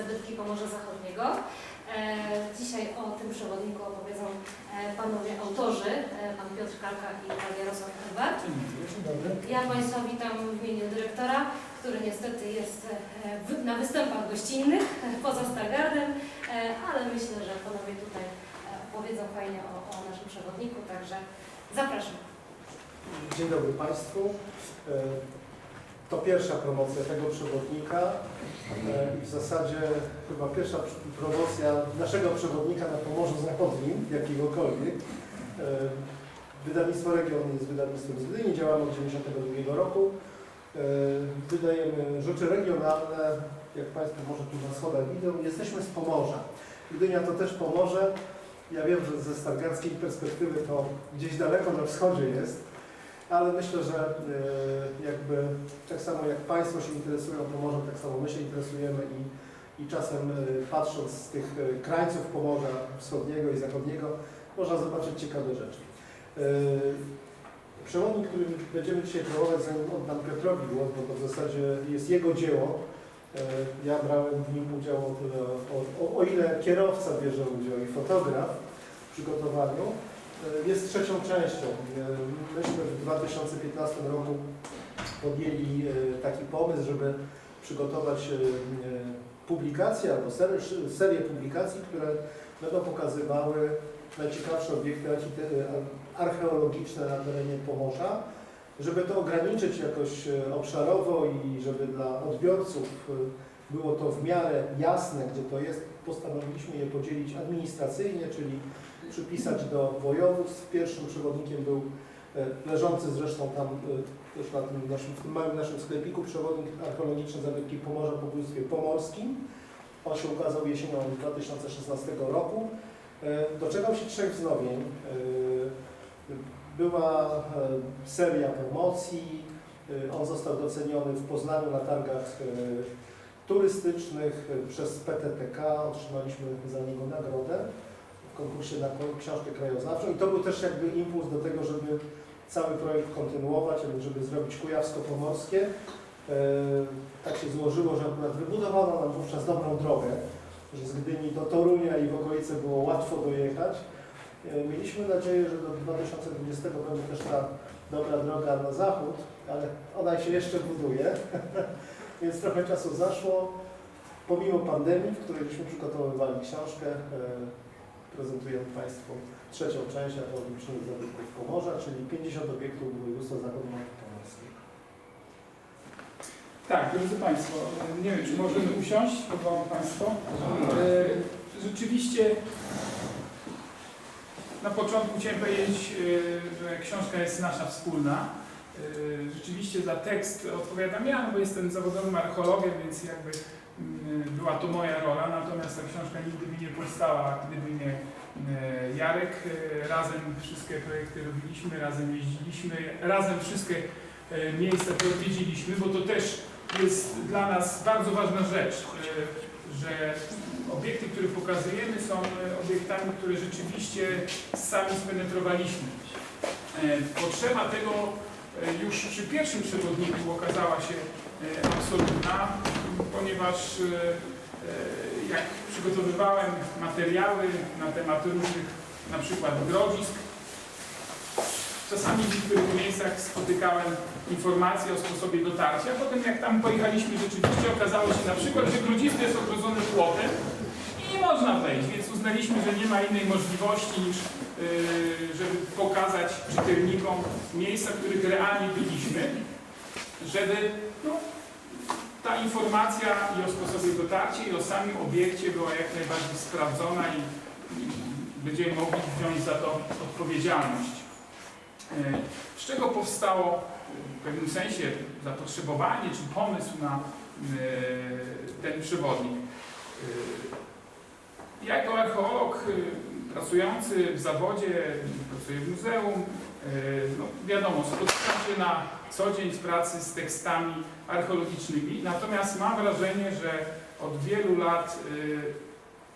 zabytki Pomorza Zachodniego. E, Dzisiaj o tym przewodniku opowiedzą e, panowie autorzy, e, pan Piotr Kalka i pan Jarosław dobry. Ja Państwa witam w imieniu dyrektora, który niestety jest na występach gościnnych poza Stargardem, ale myślę, że panowie tutaj opowiedzą fajnie o, o naszym przewodniku, także zapraszam. Dzień dobry Państwu. To pierwsza promocja tego przewodnika e, i w zasadzie chyba pierwsza pr- promocja naszego przewodnika na Pomorzu Zachodnim, jakiegokolwiek. E, Wydawnictwo Region jest wydawnictwem z Gdyni, działamy od 1992 roku. E, Wydajemy rzeczy regionalne, jak Państwo może tu na schodach widzą. Jesteśmy z Pomorza. Gdynia to też Pomorze. Ja wiem, że ze stargardzkiej perspektywy to gdzieś daleko na wschodzie jest, ale myślę, że e, jakby tak samo jak Państwo się interesują Pomorzem, tak samo my się interesujemy i, i czasem e, patrząc z tych e, krańców Pomorza wschodniego i zachodniego można zobaczyć ciekawe rzeczy. Przewodnik, który będziemy dzisiaj promować, oddam Piotrowi głos, bo to w zasadzie jest jego dzieło. Ja brałem w nim udział o tyle, o, o ile kierowca bierze udział i fotograf w przygotowaniu. E, Jest trzecią częścią. E, Myśmy w 2015 roku podjęli e, taki pomysł, żeby przygotować publikacje albo serię, serię publikacji, które będą pokazywały najciekawsze obiekty archeologiczne na terenie Pomorza, żeby to ograniczyć jakoś obszarowo i żeby dla odbiorców było to w miarę jasne, gdzie to jest, postanowiliśmy je podzielić administracyjnie, czyli przypisać do województw. Pierwszym przewodnikiem był e, leżący zresztą tam e, też na tym naszym, w tym małym naszym sklepiku przewodnik archeologiczny zabytki Pomorza po województwie pomorskim. On się ukazał jesienią 2016 roku. E, Doczekał się trzech wznowień. Była seria promocji. On został doceniony w Poznaniu na targach turystycznych przez PTTK. Otrzymaliśmy za niego nagrodę konkursie na książkę krajoznawczą i to był też jakby impuls do tego, żeby cały projekt kontynuować, żeby zrobić kujawsko-pomorskie. E, Tak się złożyło, że akurat wybudowano nam wówczas dobrą drogę, że z Gdyni do Torunia i w okolice było łatwo dojechać. E, Mieliśmy nadzieję, że do 2020 będzie też ta dobra droga na zachód, ale ona się jeszcze buduje, więc trochę czasu zaszło. Pomimo pandemii, w której żeśmy przygotowywali książkę, prezentujemy Państwu trzecią część archeologicznych zabytków Pomorza, czyli 50 obiektów województwa zachodnio-pomorskiego. Tak, drodzy Państwo, nie wiem, czy możemy usiąść, pozwolą Państwo. E, Rzeczywiście na początku chciałem powiedzieć, e, że książka jest nasza wspólna. E, Rzeczywiście za tekst odpowiadam ja, no bo jestem zawodowym archeologiem, więc jakby była to moja rola, natomiast ta książka nigdy by nie powstała, gdyby nie e, Jarek. E, Razem wszystkie projekty robiliśmy, razem jeździliśmy, razem wszystkie miejsca które odwiedziliśmy, bo to też jest dla nas bardzo ważna rzecz, że obiekty, które pokazujemy są obiektami, które rzeczywiście sami spenetrowaliśmy. Potrzeba tego już przy pierwszym przewodniku okazała się absolutna, ponieważ e, e, jak przygotowywałem materiały na temat różnych na przykład grodzisk, Czasami w niektórych miejscach spotykałem informacje o sposobie dotarcia, potem jak tam pojechaliśmy rzeczywiście okazało się na przykład, że grodzisko jest ogrodzone płotem i nie można wejść, więc uznaliśmy, że nie ma innej możliwości niż żeby pokazać czytelnikom miejsca, w których realnie byliśmy, żeby no, ta informacja i o sposobie dotarcia i o samym obiekcie była jak najbardziej sprawdzona i, będziemy mogli wziąć za to odpowiedzialność. E, Z czego powstało w pewnym sensie zapotrzebowanie czy pomysł na e, ten przewodnik? E, Ja jako archeolog e, pracujący w zawodzie, pracuję w muzeum, e, no wiadomo, spotykam się na co dzień w pracy z tekstami archeologicznymi, natomiast mam wrażenie, że od wielu lat, e,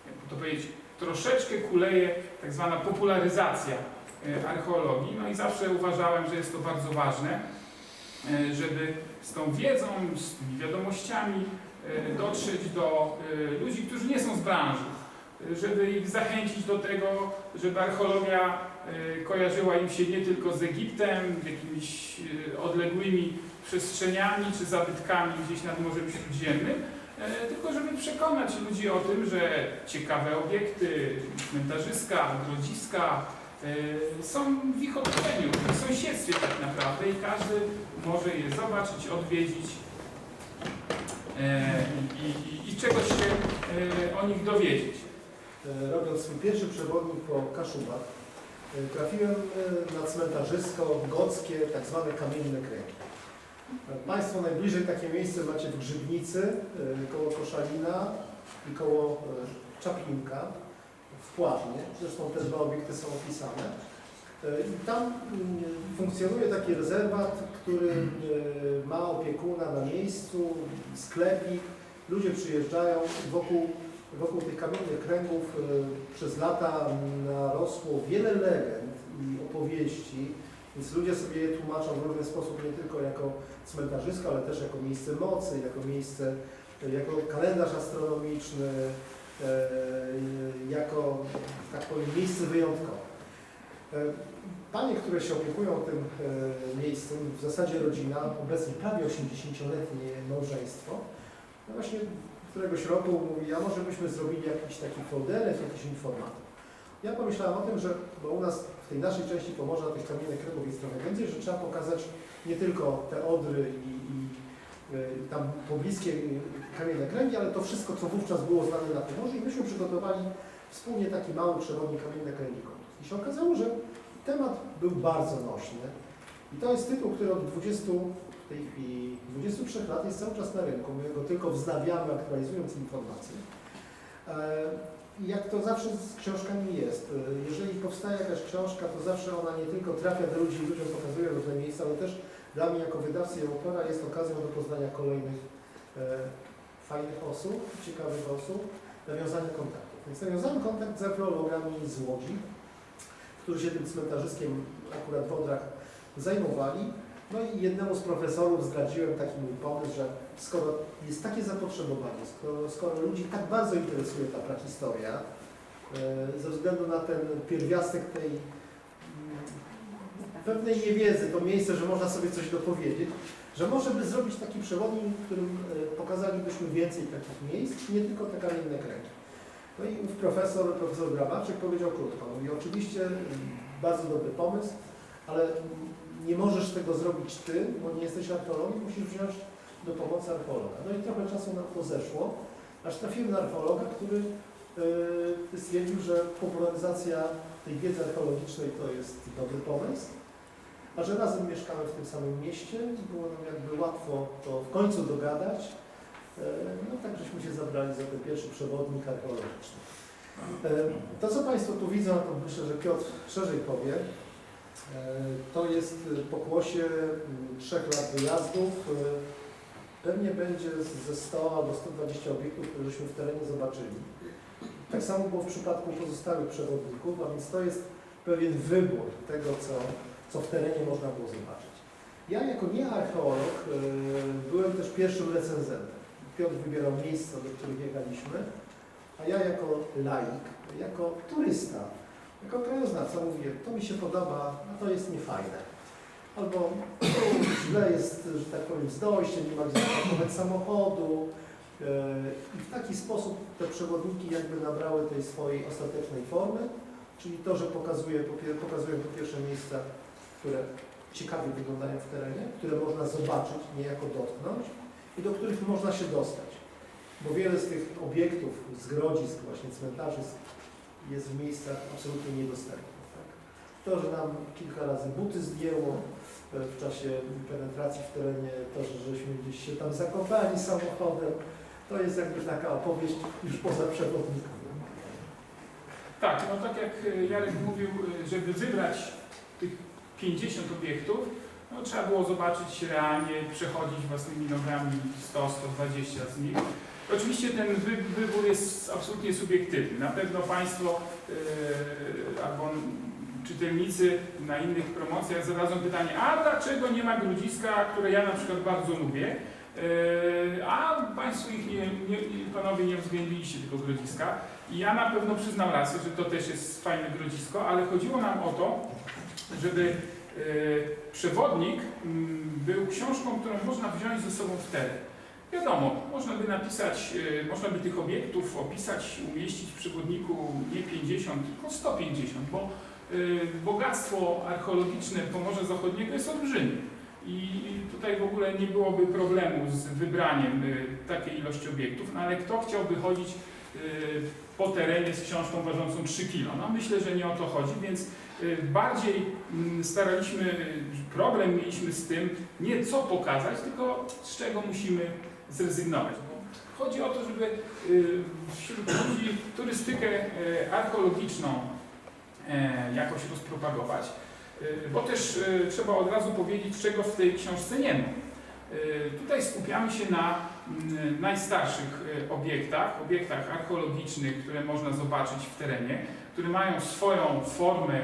jakby to powiedzieć, troszeczkę kuleje tak zwana popularyzacja e, archeologii. No i zawsze uważałem, że jest to bardzo ważne. e, żeby z tą wiedzą, z tymi wiadomościami dotrzeć do ludzi, którzy nie są z branży, żeby ich zachęcić do tego, żeby archeologia kojarzyła im się nie tylko z Egiptem, jakimiś e, odległymi przestrzeniami czy zabytkami gdzieś nad Morzem Śródziemnym, e, tylko żeby przekonać ludzi o tym, że ciekawe obiekty, cmentarzyska, grodziska e, są w ich otoczeniu, w sąsiedztwie tak naprawdę i każdy może je zobaczyć, odwiedzić i, i, i czegoś się o nich dowiedzieć. E, Robiąc swój pierwszy przewodnik po Kaszubach, trafiłem e, na cmentarzysko gockie, tak zwane kamienne kręgi. Państwo najbliżej takie miejsce macie w Grzybnicy, e, koło Koszalina i koło e, Czaplinka w Pławnie. Zresztą te dwa obiekty są opisane. I tam mm, funkcjonuje taki rezerwat, który ma opiekuna na miejscu, sklepik. Ludzie przyjeżdżają wokół wokół tych kamiennych kręgów e, przez lata narosło wiele legend i opowieści, więc ludzie sobie je tłumaczą w różny sposób, nie tylko jako cmentarzysko, ale też jako miejsce mocy, jako miejsce, jako kalendarz astronomiczny, e, jako, tak powiem, miejsce wyjątkowe. E, Panie, które się opiekują tym miejscem, w zasadzie rodzina, obecnie prawie 80-letnie małżeństwo, no właśnie któregoś roku mówi, a może byśmy zrobili jakiś taki folderek, jakiś informator. Ja pomyślałem o tym, że bo u nas w tej naszej części Pomorza tych kamiennych kręgów jest trochę więcej, że trzeba pokazać nie tylko te Odry i, i y, tam pobliskie y, kamienne kręgi, ale to wszystko, co wówczas było znane na Pomorzu i myśmy przygotowali wspólnie taki mały przewodnik kamienne kręgi Kątów. I się okazało, że temat był bardzo nośny i to jest tytuł, który od 20 w tej chwili 23 lat jest cały czas na rynku. My go tylko wznawiamy, aktualizując informacje. E, Jak to zawsze z książkami jest. e, Jeżeli powstaje jakaś książka, to zawsze ona nie tylko trafia do ludzi ludziom pokazuje różne miejsca, ale też dla mnie jako wydawcy i autora jest okazją do poznania kolejnych e, fajnych osób, ciekawych osób, nawiązania kontaktów. Więc nawiązałem kontakt z archeologami z Łodzi, którzy się tym cmentarzyskiem akurat w Odrach zajmowali. No i jednemu z profesorów zdradziłem taki mój pomysł, że skoro jest takie zapotrzebowanie, skoro, skoro ludzi tak bardzo interesuje ta prahistoria, e, ze względu na ten pierwiastek tej mm, pewnej niewiedzy, to miejsce, że można sobie coś dopowiedzieć, że może by zrobić taki przewodnik, w którym e, pokazalibyśmy więcej takich miejsc, nie tylko te kamienne kręgi. No i profesor, profesor Grabarczyk powiedział krótko, mówi oczywiście mm, bardzo dobry pomysł, ale nie możesz tego zrobić ty, bo nie jesteś archeologiem, musisz wziąć do pomocy archeologa. No i trochę czasu nam to zeszło, aż trafiłem na archeologa, który yy, stwierdził, że popularyzacja tej wiedzy archeologicznej to jest dobry pomysł, a że razem mieszkamy w tym samym mieście było nam jakby łatwo to w końcu dogadać. Yy, no tak żeśmy się zabrali za ten pierwszy przewodnik archeologiczny. Yy, To, co Państwo tu widzą, to myślę, że Piotr szerzej powie. E, To jest pokłosie m, trzech lat wyjazdów. E, Pewnie będzie ze 100 albo 120 obiektów, które żeśmy w terenie zobaczyli. Tak samo było w przypadku pozostałych przewodników, a więc to jest pewien wybór tego, co, co w terenie można było zobaczyć. Ja jako nie archeolog e, byłem też pierwszym recenzentem. Piotr wybierał miejsca, do których jechaliśmy, a ja jako laik, jako turysta, jako krajoznawca mówię, to mi się podoba, a to jest niefajne. Albo źle jest, że tak powiem, z dojściem, nie ma gdzie zaparkować samochodu. Yy, I w taki sposób te przewodniki jakby nabrały tej swojej ostatecznej formy, czyli to, że pokazuje, pokazują po pierwsze miejsca, które ciekawie wyglądają w terenie, które można zobaczyć, niejako dotknąć i do których można się dostać. Bo wiele z tych obiektów, zgrodzisk, właśnie cmentarzysk jest w miejscach absolutnie niedostępnych. Tak? To, że nam kilka razy buty zdjęło e, w czasie penetracji w terenie, to, że żeśmy gdzieś się tam zakopali samochodem, to jest jakby taka opowieść już poza przewodnikiem. Tak, no tak jak e, Jarek mówił, e, żeby wybrać tych 50 obiektów, no, trzeba było zobaczyć realnie, przechodzić własnymi nogami 100-120 z nich. Oczywiście ten wy, wybór jest absolutnie subiektywny. Na pewno Państwo e, albo czytelnicy na innych promocjach zadadzą pytanie, a dlaczego nie ma grodziska, które ja na przykład bardzo lubię, e, a Państwo ich nie, nie, panowie nie uwzględniliście tego grodziska. I ja na pewno przyznam rację, że to też jest fajne grodzisko, ale chodziło nam o to, żeby e, przewodnik mm, był książką, którą można wziąć ze sobą w teren. Wiadomo, można by napisać, e, można by tych obiektów opisać, umieścić w przewodniku nie 50, tylko 150, bo e, bogactwo archeologiczne Pomorza Zachodniego jest olbrzymie. I tutaj w ogóle nie byłoby problemu z wybraniem e, takiej ilości obiektów, no ale kto chciałby chodzić po terenie z książką ważącą 3 kg? No myślę, że nie o to chodzi, więc bardziej mm, staraliśmy, problem mieliśmy z tym, nie co pokazać, tylko z czego musimy zrezygnować. Chodzi o to, żeby y, wśród ludzi turystykę y, archeologiczną e, jakoś rozpropagować, Y, bo też y, trzeba od razu powiedzieć, czego w tej książce nie ma. Tutaj skupiamy się na mm, najstarszych obiektach, obiektach archeologicznych, które można zobaczyć w terenie, które mają swoją formę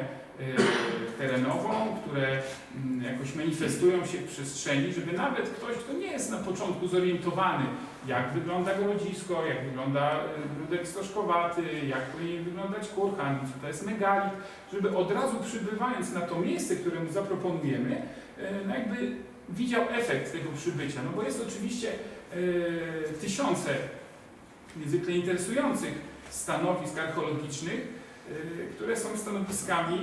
terenową, które mm, jakoś manifestują się w przestrzeni, żeby nawet ktoś, kto nie jest na początku zorientowany, jak wygląda grodzisko, jak wygląda y, grudek stożkowaty, jak powinien wyglądać kurhan, co to jest megalit, żeby od razu przybywając na to miejsce, które mu zaproponujemy, y, no jakby widział efekt tego przybycia. No bo jest oczywiście y, tysiące niezwykle interesujących stanowisk archeologicznych, y, które są stanowiskami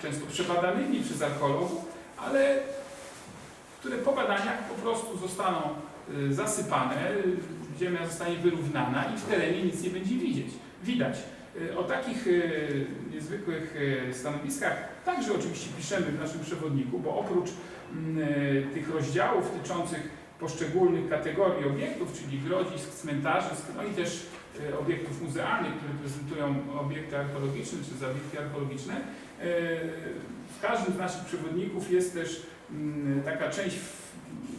y, często przebadanymi przez archeologów, ale które po badaniach po prostu zostaną y, zasypane, y, ziemia zostanie wyrównana i w terenie nic nie będzie widzieć, widać. Y, O takich y, niezwykłych y, stanowiskach także oczywiście piszemy w naszym przewodniku, bo oprócz mm, y, tych rozdziałów dotyczących poszczególnych kategorii obiektów, czyli grodzisk, cmentarzysk, no i też y, obiektów muzealnych, które prezentują obiekty archeologiczne czy zabytki archeologiczne, y, w każdym z naszych przewodników jest też mm, taka część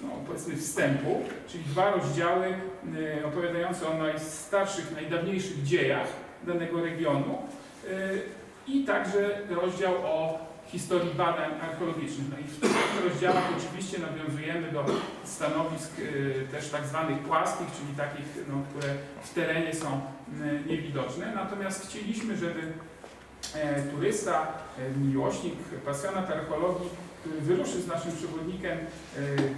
no, powiedzmy wstępu, czyli dwa rozdziały y, opowiadające o najstarszych, najdawniejszych dziejach danego regionu y, i także rozdział o historii badań archeologicznych. No i w tych rozdziałach oczywiście nawiązujemy do stanowisk y, też tak zwanych płaskich, czyli takich, no, które w terenie są y, niewidoczne. Natomiast chcieliśmy, żeby e, turysta, e, miłośnik, pasjonat archeologii, który wyruszy z naszym przewodnikiem e,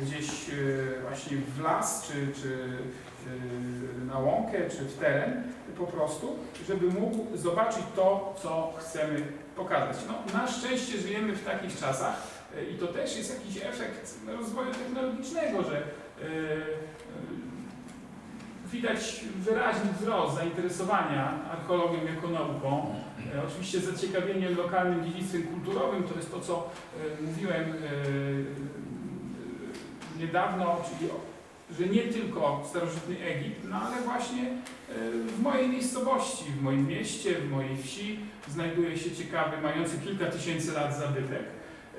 gdzieś e, właśnie w las, czy, czy e, na łąkę, czy w teren po prostu, żeby mógł zobaczyć to, co chcemy pokazać. No, na szczęście żyjemy w takich czasach i to też jest jakiś efekt rozwoju technologicznego, że widać wyraźny wzrost zainteresowania archeologią jako nauką. E, Oczywiście zaciekawienie lokalnym dziedzictwem kulturowym to jest to, co e, mówiłem e, niedawno, czyli że nie tylko starożytny Egipt, no ale właśnie w mojej miejscowości, w moim mieście, w mojej wsi znajduje się ciekawy, mający kilka tysięcy lat zabytek.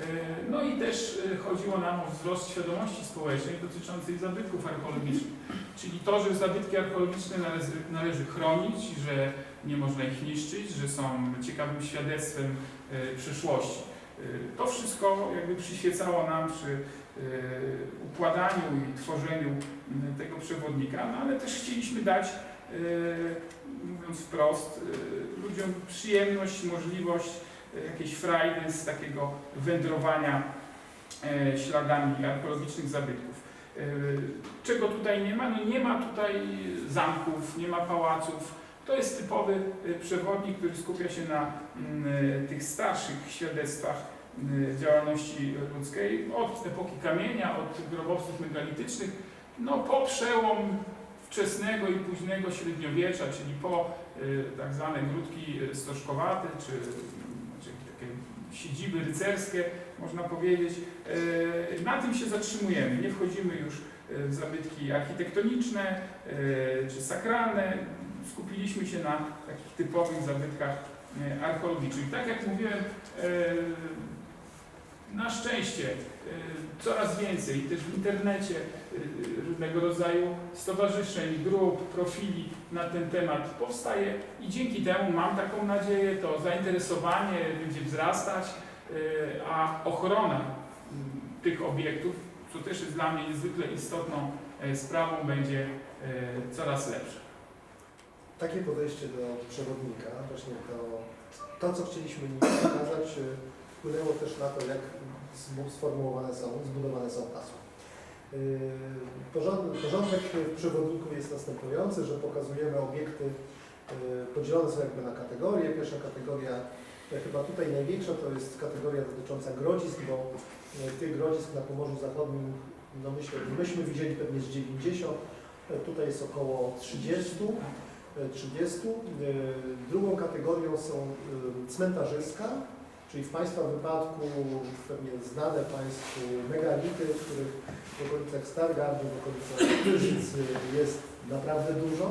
E, No i też e, chodziło nam o wzrost świadomości społecznej dotyczącej zabytków archeologicznych. Czyli to, że zabytki archeologiczne należy, należy chronić, że nie można ich niszczyć, że są ciekawym świadectwem e, przyszłości. To wszystko jakby przyświecało nam przy układaniu i tworzeniu tego przewodnika, no ale też chcieliśmy dać, mówiąc wprost, ludziom przyjemność, możliwość jakiejś frajdy z takiego wędrowania e, śladami archeologicznych zabytków. E, Czego tutaj nie ma? No nie ma tutaj zamków, nie ma pałaców. To jest typowy e, przewodnik, który skupia się na mm, tych starszych świadectwach działalności ludzkiej, od epoki kamienia, od grobowców megalitycznych, no po przełom wczesnego i późnego średniowiecza, czyli po tak zwane grudki stożkowate, czy, siedziby rycerskie, można powiedzieć. Y, Na tym się zatrzymujemy, nie wchodzimy już y, w zabytki architektoniczne y, czy sakralne. Skupiliśmy się na takich typowych zabytkach archeologicznych. Tak jak mówiłem, na szczęście coraz więcej też w internecie różnego rodzaju stowarzyszeń, grup, profili na ten temat powstaje i dzięki temu mam taką nadzieję, to zainteresowanie będzie wzrastać, y, a ochrona mm, tych obiektów, co też jest dla mnie niezwykle istotną e, sprawą, będzie e, coraz lepsze. Takie podejście do przewodnika, właśnie to, to co chcieliśmy pokazać, e, wpłynęło też na to, jak sformułowane są, zbudowane są hasła. E, Porządek, w przewodniku jest następujący, że pokazujemy obiekty, e, podzielone są jakby na kategorie. Pierwsza kategoria, chyba tutaj największa, to jest kategoria dotycząca grodzisk, bo e, tych grodzisk na Pomorzu Zachodnim, no myślę, myśmy widzieli pewnie z 90, e, tutaj jest około 30. 30. E, Drugą kategorią są cmentarzyska, czyli w Państwa wypadku pewnie znane Państwu megality, których w okolicach Stargardu, w okolicach Pyrzycy jest naprawdę dużo.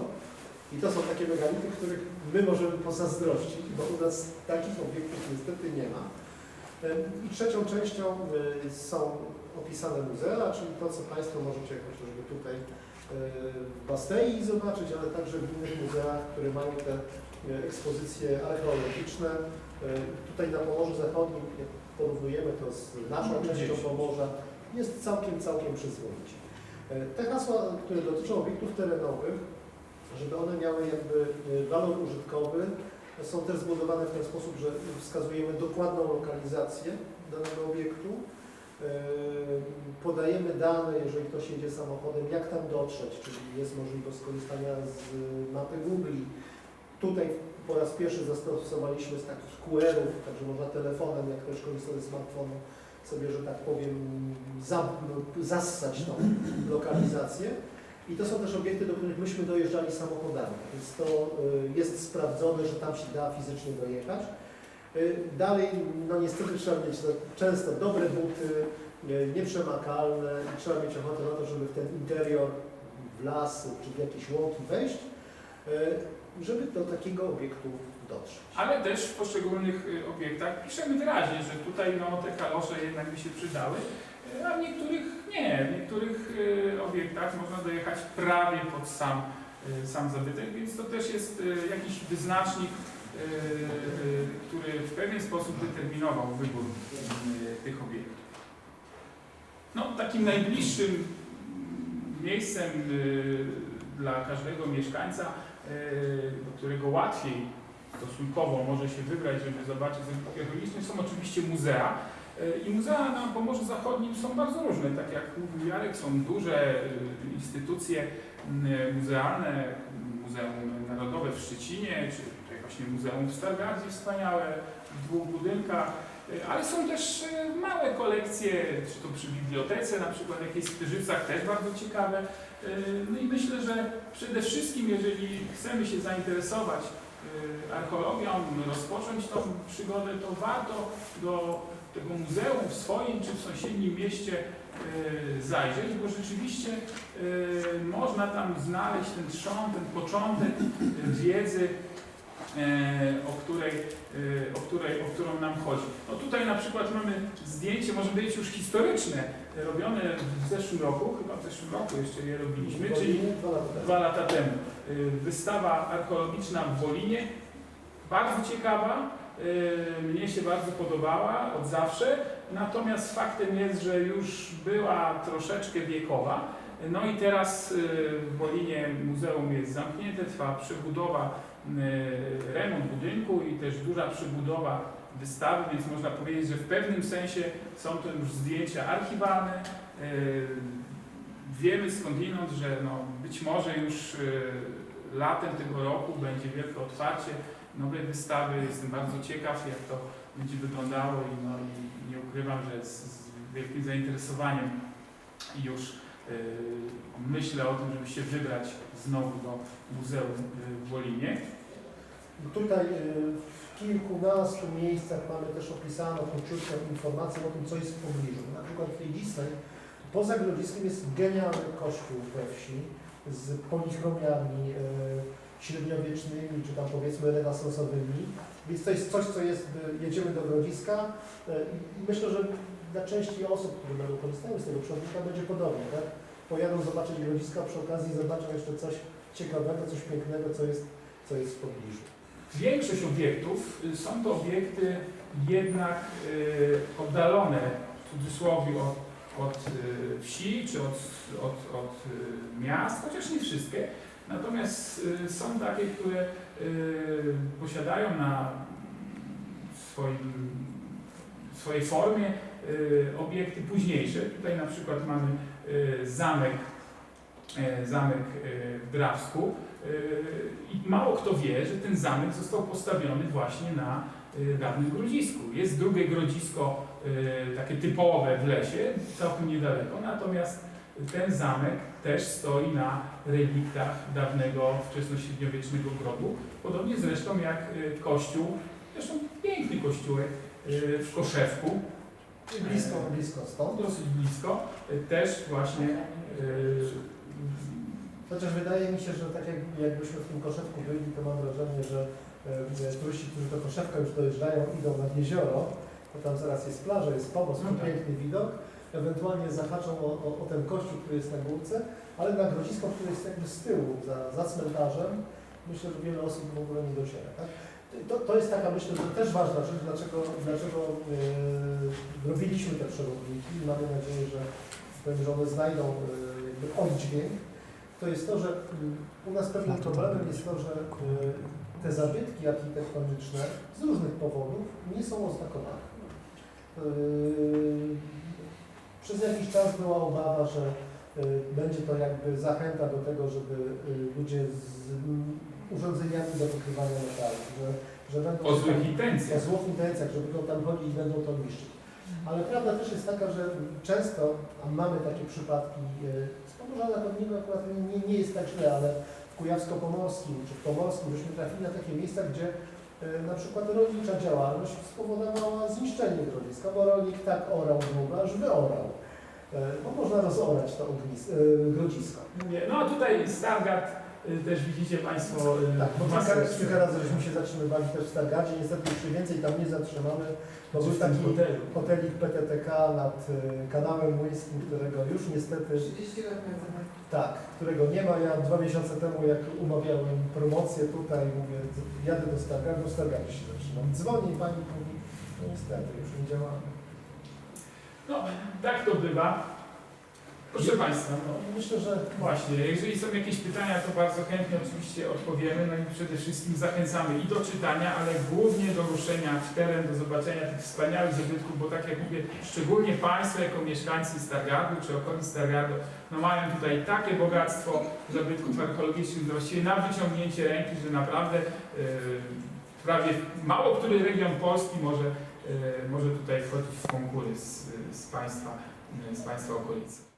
I to są takie megality, których my możemy pozazdrościć, bo u nas takich obiektów niestety nie ma. I trzecią częścią e, są opisane muzea, czyli to, co Państwo możecie chociażby tutaj e, w Bastei zobaczyć, ale także w innych muzeach, które mają te e, ekspozycje archeologiczne. E, Tutaj na Pomorzu Zachodnim, jak porównujemy to z naszą Mamy częścią. Pomorza, jest całkiem, całkiem przyzwoicie. E, Te hasła, które dotyczą obiektów terenowych, żeby one miały jakby e, walor użytkowy, są też zbudowane w ten sposób, że wskazujemy dokładną lokalizację danego obiektu, e, podajemy dane, jeżeli ktoś jedzie samochodem, jak tam dotrzeć, czyli jest możliwość skorzystania z mapy Google. Tutaj po raz pierwszy zastosowaliśmy z takich QR-ów, także można telefonem, jak ktoś korzysta ze smartfonu, sobie, że tak powiem, za, no, zassać tą lokalizację. I to są też obiekty, do których myśmy dojeżdżali samochodami, więc to y, jest sprawdzone, że tam się da fizycznie dojechać. Y, Dalej, no niestety trzeba mieć często dobre buty, y, nieprzemakalne i trzeba mieć ochotę na to, żeby w ten interior, w las czy w jakieś łąki wejść, żeby do takiego obiektu dotrzeć. Ale też w poszczególnych y, obiektach piszemy wyraźnie, że tutaj no, te kalosze jednak by się przydały, y, a w niektórych nie. W niektórych y, obiektach można dojechać prawie pod sam, sam zabytek, więc to też jest jakiś wyznacznik, który w pewien sposób determinował wybór tych obiektów. No, takim najbliższym miejscem dla każdego mieszkańca, do którego łatwiej stosunkowo może się wybrać, żeby zobaczyć zabytki archeologiczne, są oczywiście muzea. Y, I muzea na Pomorzu Zachodnim są bardzo różne, tak jak mówił Jarek, są duże y, instytucje y, muzealne, Muzeum Narodowe w Szczecinie, czy tutaj właśnie Muzeum w Stargardzie wspaniałe, w dwóch budynkach, ale są też małe kolekcje, czy to przy bibliotece, na przykład jakieś w Pyrzycach też bardzo ciekawe. No i myślę, że przede wszystkim, jeżeli chcemy się zainteresować archeologią, rozpocząć tą przygodę, to warto do tego muzeum w swoim czy w sąsiednim mieście y, zajrzeć, bo rzeczywiście y, można tam znaleźć ten trzon, ten początek y, wiedzy, o której, y, o, której, o którą nam chodzi. No tutaj na przykład mamy zdjęcie, może być już historyczne, robione w zeszłym roku, chyba w zeszłym roku jeszcze je robiliśmy, czyli Dwa lata temu. Y, Wystawa archeologiczna w Wolinie, bardzo ciekawa, mnie się bardzo podobała od zawsze, natomiast faktem jest, że już była troszeczkę wiekowa. No i teraz y, w Wolinie muzeum jest zamknięte, trwa przebudowa, y, remont budynku i też duża przebudowa wystawy, więc można powiedzieć, że w pewnym sensie są to już zdjęcia archiwalne. Y, Wiemy skądinąd, że no, być może już latem tego roku będzie wielkie otwarcie nowej wystawy. Jestem bardzo ciekaw, jak to będzie wyglądało i, no, i nie ukrywam, że z, z wielkim zainteresowaniem już myślę o tym, żeby się wybrać znowu do Muzeum y, w Wolinie. Tutaj y, w kilkunastu miejscach mamy też opisaną króciutką informację o tym, co jest w pobliżu. Na przykład w tej Disney, poza Grodziskiem jest genialny kościół we wsi z polichromiami y, średniowiecznymi, czy tam powiedzmy renesansowymi. Więc to jest coś, co jest, y, jedziemy do Grodziska y, i myślę, że dla części osób, które będą korzystały z tego przewodnika będzie podobnie, tak? Pojadą zobaczyć grodziska, przy okazji zobaczą jeszcze coś ciekawego, coś pięknego, co jest, co jest w pobliżu. Większość obiektów y, są to obiekty jednak y, oddalone w cudzysłowie od, od y, wsi czy od, od, od y, miast, chociaż nie wszystkie. Natomiast są takie, które posiadają na swoim, swojej formie obiekty późniejsze. Tutaj na przykład mamy y, zamek, y, zamek y, w Drawsku. Y, I mało kto wie, że ten zamek został postawiony właśnie na y, dawnym grodzisku. Jest drugie grodzisko, y, takie typowe w lesie, całkiem niedaleko, natomiast ten zamek też stoi na reliktach dawnego wczesnośredniowiecznego grodu. Podobnie zresztą jak y, kościół, zresztą piękny kościółek y, w Koszewku, blisko, blisko stąd. dosyć blisko, y, też właśnie y, Chociaż wydaje mi się, że tak jak, jakbyśmy w tym koszewku byli, to mam wrażenie, że e, turyści, którzy do koszewka już dojeżdżają, idą nad jezioro, bo tam zaraz jest plaża, jest pomost, No tak. piękny widok, ewentualnie zahaczą o, o, o ten kościół, który jest na górce, ale na grodzisko, które jest jakby z tyłu, za, za cmentarzem, myślę, że wiele osób w ogóle nie dociera. Tak? To, to jest taka, myślę, że też ważna rzecz, dlaczego, dlaczego yy, robiliśmy te przewodniki i mamy nadzieję, że, że one znajdą yy, oddźwięk. To jest to, że mm, u nas pewnym problemem jest to, że y, te zabytki architektoniczne z różnych powodów nie są oznakowane. Y, Przez jakiś czas była obawa, że będzie to jakby zachęta do tego, żeby ludzie z urządzeniami do wykrywania metalów, że, że będą o złych intencjach. o złych intencjach, że będą tam chodzić i będą to niszczyć. Ale prawda też jest taka, że często a mamy takie przypadki, e, z Pomorza Zachodniego akurat nie, nie, jest tak źle, ale w Kujawsko-Pomorskim czy w Pomorskim żeśmy trafili na takie miejsca, gdzie e, na przykład rolnicza działalność spowodowała zniszczenie grodziska, bo rolnik tak orał długo, aż wyorał. E, Bo można rozorać to ognis, grodzisko. No a tutaj Stargard y, też widzicie Państwo y, Tak, bo kilka, kilka razy żeśmy się zatrzymywali też w Stargardzie, niestety już się więcej tam nie zatrzymamy, bo był taki hotelu. hotelik PTTK nad y, kanałem Młyńskim, którego już niestety, 30 lat tak, którego nie ma. Ja dwa miesiące temu, jak umawiałem promocję tutaj, mówię, jadę do Stargardu, w Stargardzie się zatrzymam. Dzwoni pani, mówi, no niestety, już nie działamy. No, tak to bywa. Proszę Państwa, no, Myślę, że właśnie, jeżeli są jakieś pytania, to bardzo chętnie oczywiście odpowiemy. No i przede wszystkim zachęcamy i do czytania, ale głównie do ruszenia w teren, do zobaczenia tych wspaniałych zabytków, bo tak jak mówię, szczególnie Państwo jako mieszkańcy Stargardu czy okolic Stargardu, no mają tutaj takie bogactwo zabytków archeologicznych, właściwie na wyciągnięcie ręki, że naprawdę yy, prawie mało który region Polski może, yy, może tutaj wchodzić w konkury z, z Państwa, yy, z Państwa okolicy.